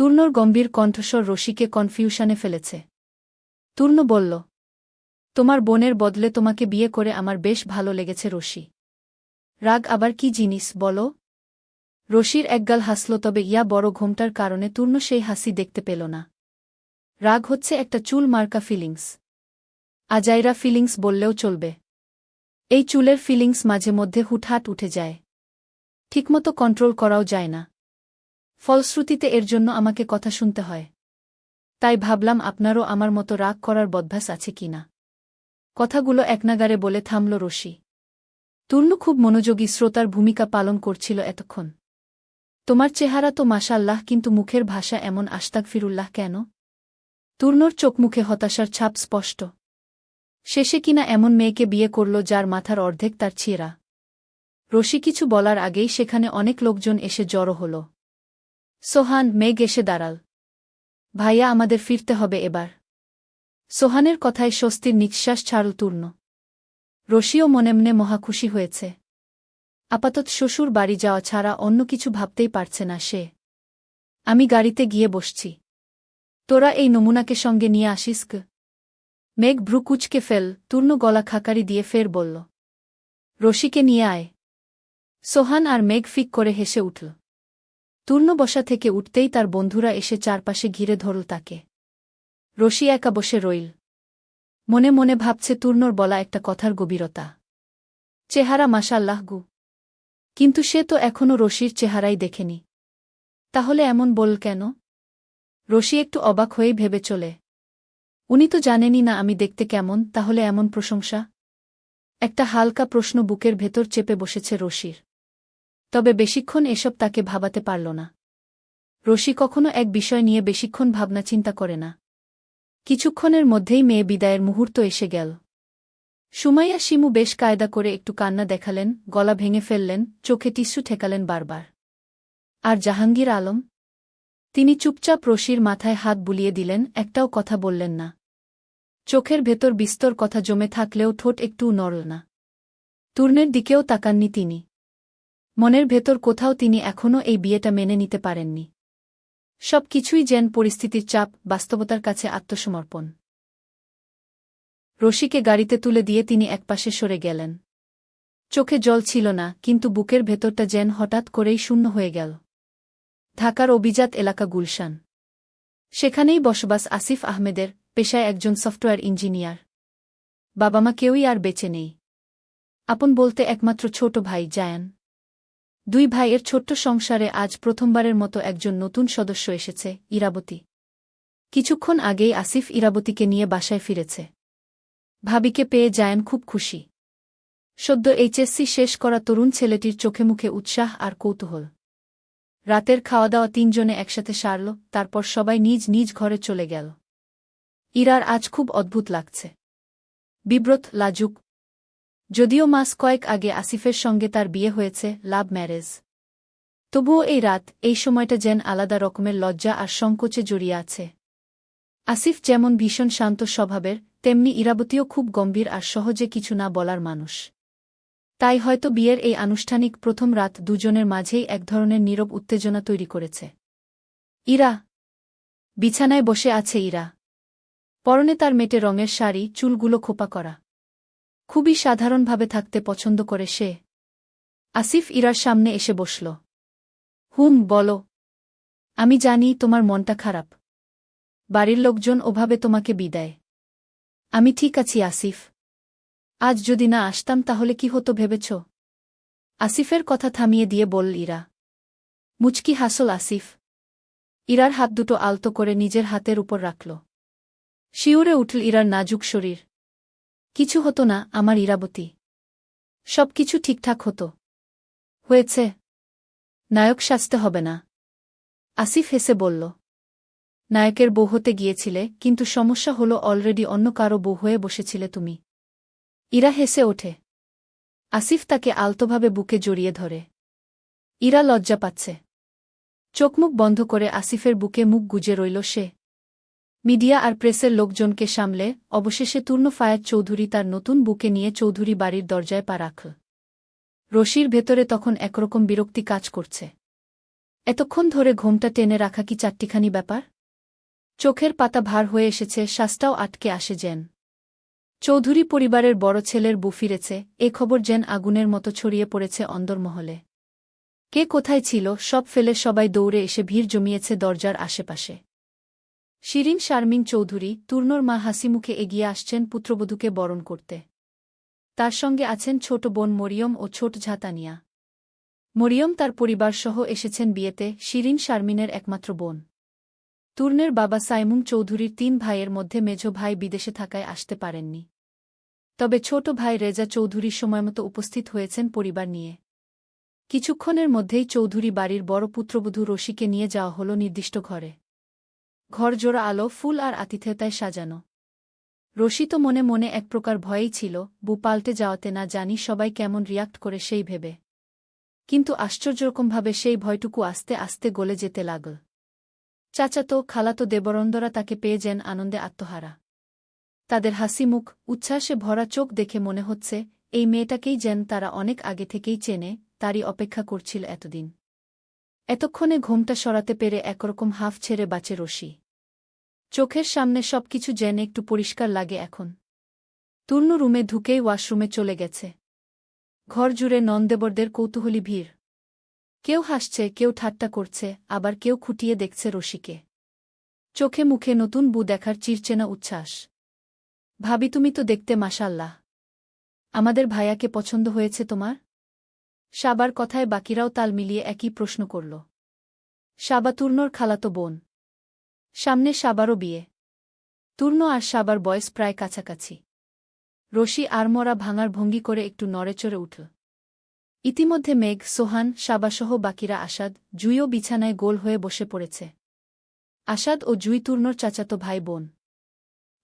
তূর্ণর গম্ভীর কণ্ঠস্বর রশিকে কনফিউশনে ফেলেছে। তূর্ণ বলল, তোমার বোনের বদলে তোমাকে বিয়ে করে আমার বেশ ভালো লেগেছে রশি। রাগ আবার কি জিনিস, বলো? রশির একগাল হাসল, তবে ইয়া বড় ঘোমটার কারণে তূর্ণ সেই হাসি দেখতে পেল না। রাগ হচ্ছে একটা চুল মার্কা ফিলিংস। আজাইরা ফিলিংস বললেও চলবে। এই চুলের ফিলিংস মাঝে মধ্যে হুটহাট উঠে যায়। ঠিকমতো কন্ট্রোল করাও যায় না। ফলশ্রুতিতে এর জন্য আমাকে কথা শুনতে হয়। তাই ভাবলাম আপনারও আমার মতো রাগ করার বদভ্যাস আছে কিনা কথাগুলো একনাগারে বলে থামল রশি। তুর্নু খুব মনোযোগী শ্রোতার ভূমিকা পালন করছিল এতক্ষণ। তোমার চেহারা তো মাশাল্লাহ কিন্তু মুখের ভাষা এমন আস্তাক ফিরুল্লাহ কেন? তুর্নর চোখমুখে হতাশার ছাপ স্পষ্ট। শেষে কিনা এমন মেয়েকে বিয়ে করল যার মাথার অর্ধেক তার ছিঁড়া। রশি কিছু বলার আগেই সেখানে অনেক লোকজন এসে জড়ো হল। সোহান মেঘ এসে দাঁড়াল। ভাইয়া, আমাদের ফিরতে হবে এবার। সোহানের কথায় স্বস্তির নিঃশ্বাস ছাড়ল তূর্ণ। রশিও মনে মনে মহা খুশি হয়েছে। আপাতত শ্বশুর বাড়ি যাওয়া ছাড়া অন্য কিছু ভাবতেই পারছে না সে। আমি গাড়িতে গিয়ে বসছি। তোরা এই নমুনাকে সঙ্গে নিয়ে আসিস মেঘ ভ্রুকুচকে ফেল, তূর্ণ গলা খাকারি দিয়ে ফের বলল, রশিকে নিয়ে আয়। সোহান আর মেঘ ফিক করে হেসে উঠল। তূর্ণ বসা থেকে উঠতেই তার বন্ধুরা এসে চারপাশে ঘিরে ধরল তাকে। রশি একা বসে রইল। মনে মনে ভাবছে তূর্ণর বলা একটা কথার গভীরতা। চেহারা মাসাল্লাহ গু। কিন্তু সে তো এখনও রশির চেহারাই দেখেনি। তাহলে এমন বল কেন? রশি একটু অবাক হয়েই ভেবে চলে। উনি তো জানেনই না আমি দেখতে কেমন, তাহলে এমন প্রশংসা? একটা হালকা প্রশ্ন বুকের ভেতর চেপে বসেছে রশির। তবে বেশিক্ষণ এসব তাকে ভাবাতে পারল না। রশি কখনো এক বিষয় নিয়ে বেশিক্ষণ ভাবনা চিন্তা করে না। কিছুক্ষণের মধ্যেই মেয়ে বিদায়ের মুহূর্ত এসে গেল। সুমাইয়া শিমু বেশ কায়দা করে একটু কান্না দেখালেন, গলা ভেঙে ফেললেন, চোখে টিস্যু ঠেকালেন বারবার। আর জাহাঙ্গীর আলম? তিনি চুপচাপ রশির মাথায় হাত বুলিয়ে দিলেন, একটাও কথা বললেন না। চোখের ভেতর বিস্তর কথা জমে থাকলেও ঠোঁট একটুও নড়ল না। তূর্ণের দিকেও তাকাননি তিনি। মনের ভেতর কোথাও তিনি এখনও এই বিয়েটা মেনে নিতে পারেননি। সব কিছুই যেন পরিস্থিতির চাপ, বাস্তবতার কাছে আত্মসমর্পণ। রশিকে গাড়িতে তুলে দিয়ে তিনি একপাশে সরে গেলেন। চোখে জল ছিল না, কিন্তু বুকের ভেতরটা যেন হঠাৎ করেই শূন্য হয়ে গেল। ঢাকার অভিজাত এলাকা গুলশান। সেখানেই বসবাস আসিফ আহমেদের, পেশায় একজন সফটওয়্যার ইঞ্জিনিয়ার। বাবা মা কেউই আর বেঁচে নেই। আপন বলতে একমাত্র ছোট ভাই, জায়ান। দুই ভাইয়ের ছোট্ট সংসারে আজ প্রথমবারের মতো একজন নতুন সদস্য এসেছে, ইরাবতী। কিছুক্ষণ আগেই আসিফ ইরাবতীকে নিয়ে বাসায় ফিরেছে। ভাবিকে পেয়ে জায়ান খুব খুশি। সদ্য এইচএসসি শেষ করা তরুণ ছেলেটির চোখে মুখে উৎসাহ আর কৌতূহল। রাতের খাওয়া দাওয়া তিনজনে একসাথে সারল, তারপর সবাই নিজ নিজ ঘরে চলে গেল। ইরার আজ খুব অদ্ভুত লাগছে। বিব্রত, লাজুক যদিও মাস কয়েক আগে আসিফের সঙ্গে তার বিয়ে হয়েছে, লাভ ম্যারেজ। তবুও এই রাত, এই সময়টা যেন আলাদা রকমের লজ্জা আর সংকোচে জড়িয়ে আছে। আসিফ যেমন ভীষণ শান্ত স্বভাবের, তেমনি ইরাবতীও খুব গম্ভীর আর সহজে কিছু না বলার মানুষ। তাই হয়তো বিয়ের এই আনুষ্ঠানিক প্রথম রাত দুজনের মাঝেই এক ধরনের নীরব উত্তেজনা তৈরি করেছে। ইরা! বিছানায় বসে আছে ইরা। পরনে তার মেটে রঙের শাড়ি, চুলগুলো খোপা করা। খুবই সাধারণভাবে থাকতে পছন্দ করে সে। আসিফ ইরার সামনে এসে বসল। হুম, বলো। আমি জানি তোমার মনটা খারাপ। বাড়ির লোকজন ওভাবে তোমাকে বিদায়। আমি ঠিক আছি, আসিফ। আজ যদি না আসতাম তাহলে কি হতো ভেবেছ? আসিফের কথা থামিয়ে দিয়ে বল ইরা। মুচকি হাসল আসিফ। ইরার হাত দুটো আলতো করে নিজের হাতের উপর রাখল। শিউরে উঠল ইরার নাজুক শরীর। কিছু হতো না আমার ইরাবতী। সব কিছু ঠিকঠাক হতো। হয়েছে। নায়ক সাজতে হবে না। আসিফ হেসে বলল, নায়কের বউ হতে গিয়েছিলে, কিন্তু সমস্যা হলো অলরেডি অন্য কারও বউ হয়ে বসেছিলে তুমি ইরা হেসে ওঠে। আসিফ তাকে আলতোভাবে বুকে জড়িয়ে ধরে। ইরা লজ্জা পাচ্ছে। চোখমুখ বন্ধ করে আসিফের বুকে মুখ গুজে রইল সে। মিডিয়া আর প্রেসের লোকজনকে সামলে অবশেষে তূর্ণ ফায়াত চৌধুরী তার নতুন বুকে নিয়ে চৌধুরী বাড়ির দরজায় পা রাখল। রশির ভেতরে তখন একরকম বিরক্তি কাজ করছে। এতক্ষণ ধরে ঘোমটা টেনে রাখা কি চারটিখানি ব্যাপার? চোখের পাতা ভার হয়ে এসেছে, শ্বাসটাও আটকে আসে যেন। চৌধুরী পরিবারের বড় ছেলের বু ফিরেছে, এ খবর যেন আগুনের মতো ছড়িয়ে পড়েছে অন্দরমহলে। কে কোথায় ছিল, সব ফেলে সবাই দৌড়ে এসে ভিড় জমিয়েছে দরজার আশেপাশে। শিরিন শারমিন চৌধুরী তুর্নর মা হাসিমুখে এগিয়ে আসছেন পুত্রবধূকে বরণ করতে। তার সঙ্গে আছেন ছোট বোন মরিয়ম ও ছোট ঝাতানিয়া। মরিয়ম তার পরিবারসহ এসেছেন বিয়েতে শিরিন শারমিনের একমাত্র বোন। তুর্নের বাবা সাইমুং চৌধুরীর তিন ভাইয়ের মধ্যে মেঝ ভাই বিদেশে থাকায় আসতে পারেননি। তবে ছোট ভাই রেজা চৌধুরী সময়মতো উপস্থিত হয়েছেন পরিবার নিয়ে। কিছুক্ষণের মধ্যেই চৌধুরী বাড়ির বড় পুত্রবধূ রশিকে নিয়ে যাওয়া হল নির্দিষ্ট ঘরে। ঘর জোড়া আলো ফুল আর আতিথেয়তায় সাজানো। রশি তো মনে মনে এক প্রকার ভয়েই ছিল, বু পাল্টে যাওয়াতে না জানি সবাই কেমন রিয়াক্ট করে সেই ভেবে। কিন্তু আশ্চর্যরকমভাবে সেই ভয়টুকু আস্তে আস্তে গলে যেতে লাগল। চাচাতো, খালাতো দেবরন্দরা তাকে পেয়ে যেন আনন্দে আত্মহারা। তাদের হাসিমুখ উচ্ছ্বাসে ভরা চোখ দেখে মনে হচ্ছে, এই মেয়েটাকেই যেন তারা অনেক আগে থেকেই চেনে, তারই অপেক্ষা করছিল এতদিন। এতক্ষণে ঘুমটা সরাতে পেরে একরকম হাফ ছেড়ে বাঁচে রশি চোখের সামনে সবকিছু যেন একটু পরিষ্কার লাগে এখন। তুর্ণ রুমে ঢুকেই ওয়াশরুমে চলে গেছে। ঘর জুড়ে নন্দেবরদের কৌতূহলী ভিড়। কেউ হাসছে, কেউ ঠাট্টা করছে, আবার কেউ খুঁটিয়ে দেখছে রশিকে। চোখে মুখে নতুন বু দেখার চিরচেনা উচ্ছ্বাস। ভাবি, তুমি তো দেখতে মাসাল্লাহ আমাদের ভাইয়াকে পছন্দ হয়েছে তোমার? সাবার কথায় বাকিরাও তাল মিলিয়ে একই প্রশ্ন করল। সাবা তুর্নর খালাতো বোন। সামনে সাবারও বিয়ে। তুর্ন আর সাবার বয়স প্রায় কাছাকাছি। রশি আরমরা ভাঙার ভঙ্গি করে একটু নড়েচড়ে উঠল ইতিমধ্যে মেঘ, সোহান, সাবাসহ বাকিরা আসাদ জুইও বিছানায় গোল হয়ে বসে পড়েছে। আসাদ ও জুই তুর্নর চাচাতো ভাই বোন।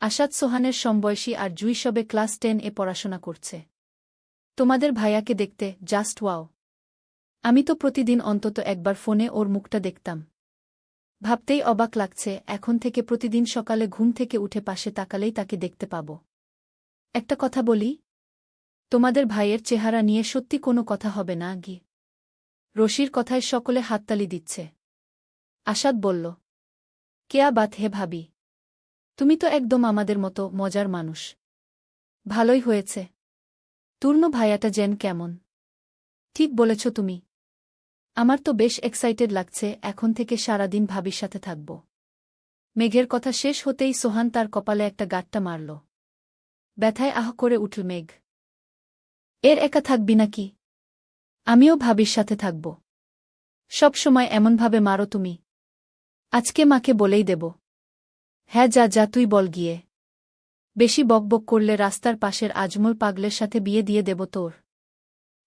আসাদ সোহানের সমবয়সী আর জুই সবে ক্লাস টেন এ পড়াশোনা করছে। তোমাদের ভাইয়াকে দেখতে, জাস্ট ওয়াও। আমি তো প্রতিদিন অন্তত একবার ফোনে ওর মুখটা দেখতাম। ভাবতেই অবাক লাগছে, এখন থেকে প্রতিদিন সকালে ঘুম থেকে উঠে পাশে তাকালেই তাকে দেখতে পাব। একটা কথা বলি? তোমাদের ভাইয়ের চেহারা নিয়ে সত্যি কোনো কথা হবে না, গি। রশির কথায় সকলে হাততালি দিচ্ছে। আসাদ বলল, কেয়া বাত হে ভাবি? তুমি তো একদম আমাদের মতো মজার মানুষ। ভালোই হয়েছে। তুর্ণ ভাইয়াটা যেন কেমন। ঠিক বলেছ তুমি। আমার তো বেশ এক্সাইটেড লাগছে, এখন থেকে সারাদিন ভাবির সাথে থাকব। মেঘের কথা শেষ হতেই সোহান তার কপালে একটা গাট্টা মারল। ব্যথায় আহ করে উঠল মেঘ। এর একা থাকবি নাকি? আমিও ভাবির সাথে থাকব। সব সময় এমনভাবে মারো তুমি। আজকে মাকে বলেই দেব। হ্যাঁ যা যা, তুই বল গিয়ে। বেশি বকবক করলে রাস্তার পাশের আজমল পাগলের সাথে বিয়ে দিয়ে দেব তোর।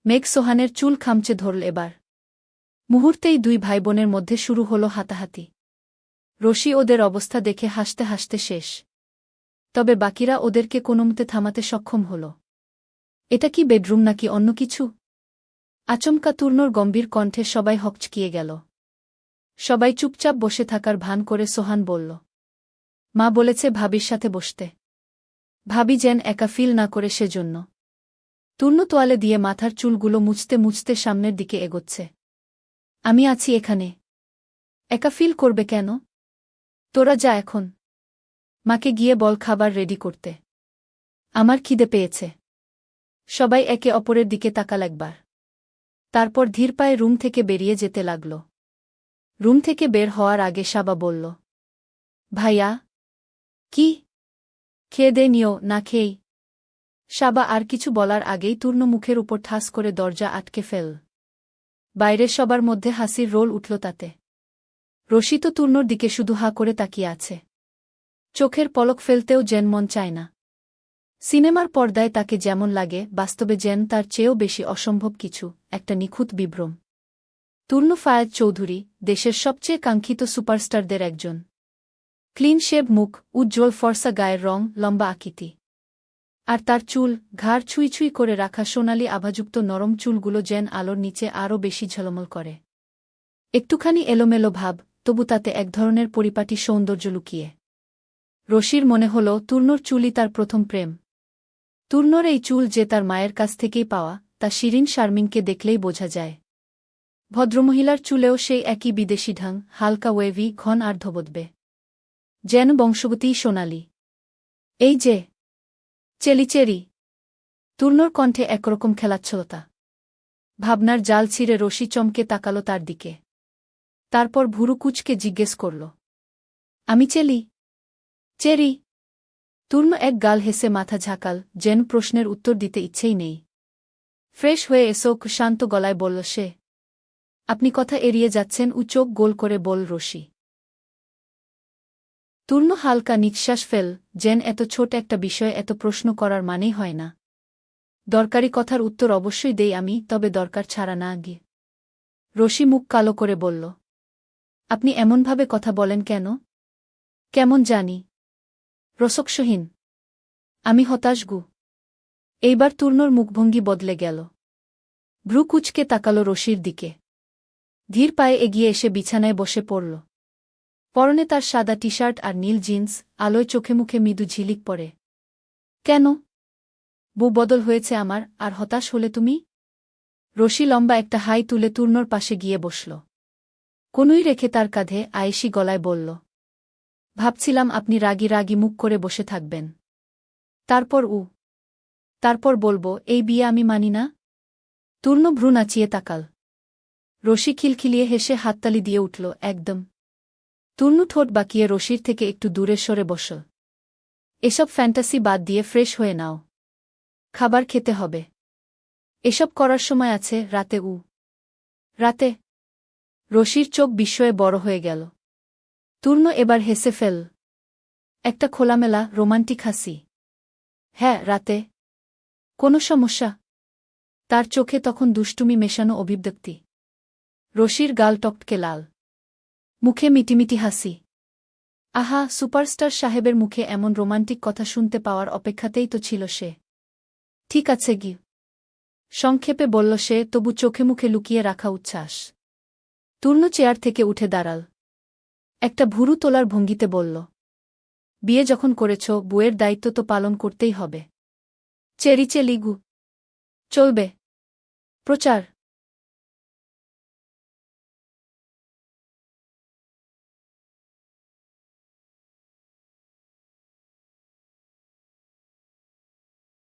মেঘ সোহানের চুল খামচে ধরল এবার। মুহূর্তেই দুই ভাই বোনের মধ্যে শুরু হল হাতাহাতি। রশি ওদের অবস্থা দেখে হাসতে হাসতে শেষ। তবে বাকিরা ওদেরকে কোনোমতে থামাতে সক্ষম হল। এটা কি বেডরুম নাকি অন্য কিছু? আচমকা তুর্নর গম্ভীর কণ্ঠে সবাই হকচকিয়ে গেল। সবাই চুপচাপ বসে থাকার ভান করে সোহান বলল, মা বলেছে ভাবির সাথে বসতে। ভাবি যেন একা ফিল না করে সেজন্য। তুর্ন তোয়ালে দিয়ে মাথার চুলগুলো মুছতে মুছতে সামনের দিকে এগোচ্ছে। আমি আছি এখানে। একা ফিল করবে কেন? তোরা যা এখন। মাকে গিয়ে বল খাবার রেডি করতে। আমার খিদে পেয়েছে। সবাই একে অপরের দিকে তাকাল একবার। তারপর ধীর পায়ে রুম থেকে বেরিয়ে যেতে লাগল। রুম থেকে বের হওয়ার আগে সাবা বলল, ভাইয়া, কি? খেয়ে দে, নিও, না খেয়েই। সাবা আর কিছু বলার আগেই তূর্ণ মুখের উপর ঠাস করে দরজা আটকে ফেল। বাইরের সবার মধ্যে হাসির রোল উঠল তাতে। রশি তো তূর্ণর দিকে শুধু হা করে তাকিয়ে আছে। চোখের পলক ফেলতেও জেন মন চায় না। সিনেমার পর্দায় তাকে যেমন লাগে, বাস্তবে জেন তার চেয়েও বেশি অসম্ভব কিছু, একটা নিখুঁত বিভ্রম। তূর্ণ ফায়াজ চৌধুরী, দেশের সবচেয়ে কাঙ্ক্ষিত সুপারস্টারদের একজন। ক্লিন শেভ মুখ, উজ্জ্বল ফর্সা গায়ের রং, লম্বা আকৃতি। আর তার চুল ঘাড় ছুঁই ছুঁই করে রাখা সোনালি আভাযুক্ত নরম চুলগুলো যেন আলোর নিচে আরও বেশি ঝলমল করে। একটুখানি এলোমেলো ভাব, তবু তাতে এক ধরনের পরিপাটি সৌন্দর্য লুকিয়ে। রশির মনে হল তুর্নর চুলই তার প্রথম প্রেম। তুর্নর এই চুল যে তার মায়ের কাছ থেকেই পাওয়া, তা শিরিন শারমিনকে দেখলেই বোঝা যায়। ভদ্রমহিলার চুলেও সেই একই বিদেশি ঢং, হালকা ওয়েভি, ঘন আর ধবদবে যেন বংশগতিই সোনালি। এই যে চেলিচেরি তুর্নর কণ্ঠে একরকম খেলাচ্ছলতা। ভাবনার জাল ছিঁড়ে রশি চমকে তাকালো তার দিকে। তারপর ভুরু কুচকে জিজ্ঞেস করল, আমি চেলি? চেরি। তুর্ন এক গাল হেসে মাথা ঝাঁকাল, যেন প্রশ্নের উত্তর দিতে ইচ্ছেই নেই। ফ্রেশ হয়ে এসো শান্ত গলায় বলল, সে, আপনি কথা এড়িয়ে যাচ্ছেন, উ চোখ গোল করে বল রশি। তুর্ন হালকা নিঃশ্বাস ফেল, যেন এত ছোট একটা বিষয় এত প্রশ্ন করার মানেই হয় না। দরকারি কথার উত্তর অবশ্যই দেই আমি, তবে দরকার ছাড়া না গিয়ে রশি মুখ কালো করে বলল, আপনি এমনভাবে কথা বলেন কেন? কেমন জানি। রসকসহীন। আমি হতাশ গু। এইবার তুর্নর মুখভঙ্গি বদলে গেল। ভ্রু কুচকে তাকালো রশির দিকে। ধীর পায়ে এগিয়ে এসে বিছানায় বসে পড়ল। পরনে তার সাদা টি শার্ট আর নীল জিন্স, আলোয় চোখে মুখে মৃদু ঝিলিক পড়ে। কেন? বউ বদল হয়েছে আমার, আর হতাশ হলে তুমি? রশি লম্বা একটা হাই তুলে তুর্নর পাশে গিয়ে বসল। কোনই রেখে তার কাঁধে আয়েসি গলায় বলল, ভাবছিলাম আপনি রাগি রাগি মুখ করে বসে থাকবেন। তারপর উ, তারপর বলব, এই বিয়ে আমি মানি না? তুর্ন ভ্রু নাচিয়ে তাকাল। রশি খিলখিলিয়ে হেসে হাততালি দিয়ে উঠল, একদম। তুর্নু ঠোঁট বাকিয়ে রশির থেকে একটু দূরে সরে বস। এসব ফ্যান্টাসি বাদ দিয়ে ফ্রেশ হয়ে নাও। খাবার খেতে হবে। এসব করার সময় আছে রাতে উ। রাতে। রশির চোখ বিস্ময়ে বড় হয়ে গেল। তুর্ন এবার হেসে ফেল। একটা খোলামেলা, রোমান্টিক হাসি। হ্যাঁ রাতে। কোনো সমস্যা। তার চোখে তখন দুষ্টুমি মেশানো অভিব্যক্তি। রশির গাল টকটকে লাল। মুখে মিটিমিটি হাসি। আহা, সুপারস্টার সাহেবের মুখে এমন রোমান্টিক কথা শুনতে পাওয়ার অপেক্ষাতেই তো ছিল সে। ঠিক আছে গি সংক্ষেপে বলল সে, তবু চোখে মুখে লুকিয়ে রাখা উচ্ছ্বাস। তূর্ণ চেয়ার থেকে উঠে দাঁড়াল। একটা ভুরু তোলার ভঙ্গিতে বলল, বিয়ে যখন করেছ, বুয়ের দায়িত্ব তো পালন করতেই হবে। চেরিচে লিগু। চলবে। প্রচার।